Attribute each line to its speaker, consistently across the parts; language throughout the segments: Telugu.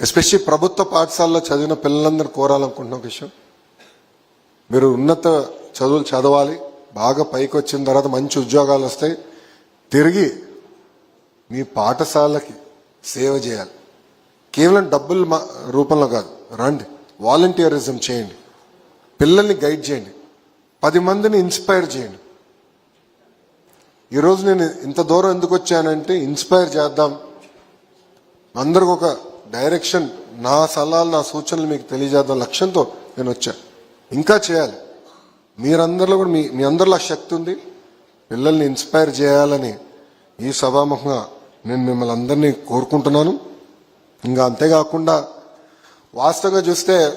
Speaker 1: ఎస్పెషలీ ప్రభుత్వ పాఠశాలలో చదివిన పిల్లలందరూ కోరాలనుకుంటున్న ఒక విషయం. మీరు ఉన్నత చదువులు చదవాలి బాగా పైకి వచ్చిన తర్వాత మంచి ఉద్యోగాలు వస్తాయి. తిరిగి మీ పాఠశాలకి సేవ చేయాలి. కేవలం డబ్బుల మా- రూపంలో కాదు. రండి వాలంటీరిజం చేయండి. పిల్లల్ని గైడ్ చేయండి. పది మందిని ఇన్స్పైర్ చేయండి. ఈరోజు నేను ఇంత దూరం ఎందుకు వచ్చానంటే ఇన్స్పైర్ చేద్దాం. అందరికి ఒక డైరెక్షన్ నా సలహాలు నా సూచనలు మీకు తెలియజేద్దాం లక్ష్యంతో నేను వచ్చా. ఇంకా చేయాలి. మీరందరిలో కూడా మీ మీ అందరిలో ఆ శక్తి ఉంది. పిల్లల్ని ఇన్స్పైర్ చేయాలని ఈ సభాముఖంగా నేను మిమ్మల్ని అందరినీ కోరుకుంటున్నాను. ఇంకా అంతేకాకుండా వాస్తవంగా చూస్తే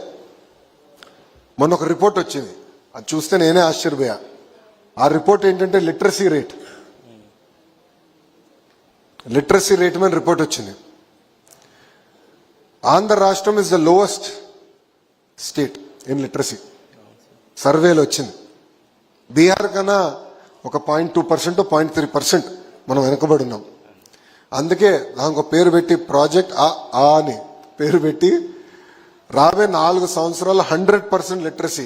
Speaker 1: మొన్న ఒక రిపోర్ట్ వచ్చింది. అది చూస్తే నేనే ఆశ్చర్యపోయా. ఆ రిపోర్ట్ ఏంటంటే లిటరసీ రేట్. లిటరసీ రేట్ మీద రిపోర్ట్ వచ్చింది. ఆంధ్ర రాష్ట్రం is the lowest state in literacy సర్వేలో వచ్చింది. బీహార్ కన్నా ఒక point two percent point three percent మనం వెనకబడి ఉన్నాం. అందుకే దానికి ఒక పేరు పెట్టి ప్రాజెక్ట్ ఆ ఆ అని పేరు పెట్టి రాబోయే నాలుగు సంవత్సరాలు హండ్రెడ్ పర్సెంట్ లిటరసీ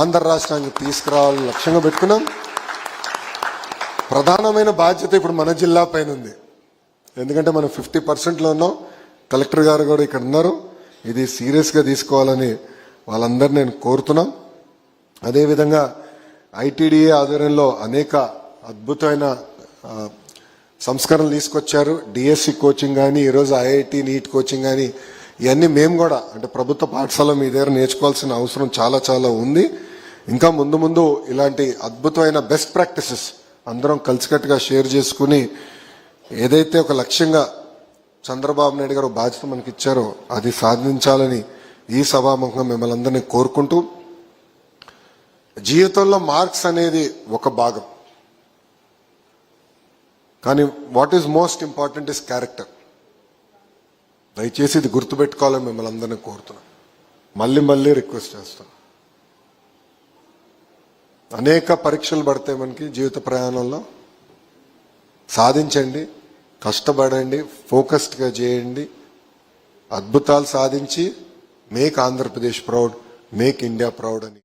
Speaker 1: ఆంధ్ర రాష్ట్రానికి తీసుకురావాలని లక్ష్యంగా పెట్టుకున్నాం. ప్రధానమైన బాధ్యత ఇప్పుడు మన జిల్లా పైన ఉంది. ఎందుకంటే మనం ఫిఫ్టీ పర్సెంట్లో ఉన్నాం. కలెక్టర్ గారు కూడా ఇక్కడ ఉన్నారు. ఇది సీరియస్గా తీసుకోవాలని వాళ్ళందరూ నేను కోరుతున్నాం. అదేవిధంగా ఐటీడీఏ ఆధ్వర్యంలో అనేక అద్భుతమైన సంస్కరణలు తీసుకొచ్చారు. డిఎస్సి కోచింగ్ కానీ ఈరోజు ఐఐటి నీట్ కోచింగ్ కానీ ఇవన్నీ మేము కూడా అంటే ప్రభుత్వ పాఠశాల మీ దగ్గర నేర్చుకోవాల్సిన అవసరం చాలా చాలా ఉంది. ఇంకా ముందు ముందు ఇలాంటి అద్భుతమైన బెస్ట్ ప్రాక్టీసెస్ అందరం కలిసికట్టుగా షేర్ చేసుకుని ఏదైతే ఒక లక్ష్యంగా చంద్రబాబు నాయుడు గారు బాధ్యత మనకి ఇచ్చారో అది సాధించాలని ఈ సభాముఖంగా మిమ్మల్ని అందరినీ కోరుకుంటూ జీవితంలో మార్క్స్ అనేది ఒక భాగం. కానీ what is most important is character దయచేసి ఇది గుర్తుపెట్టుకోవాలని మిమ్మల్ని అందరినీ కోరుతున్నాను. మళ్ళీ మళ్ళీ రిక్వెస్ట్ చేస్తాను అనేక పరీక్షలు పడతాయి మనకి జీవిత ప్రయాణంలో సాధించండి. కష్టపడండి ఫోకస్డ్గా చేయండి అద్భుతాలు సాధించి make Andhra Pradesh proud make India proud అని.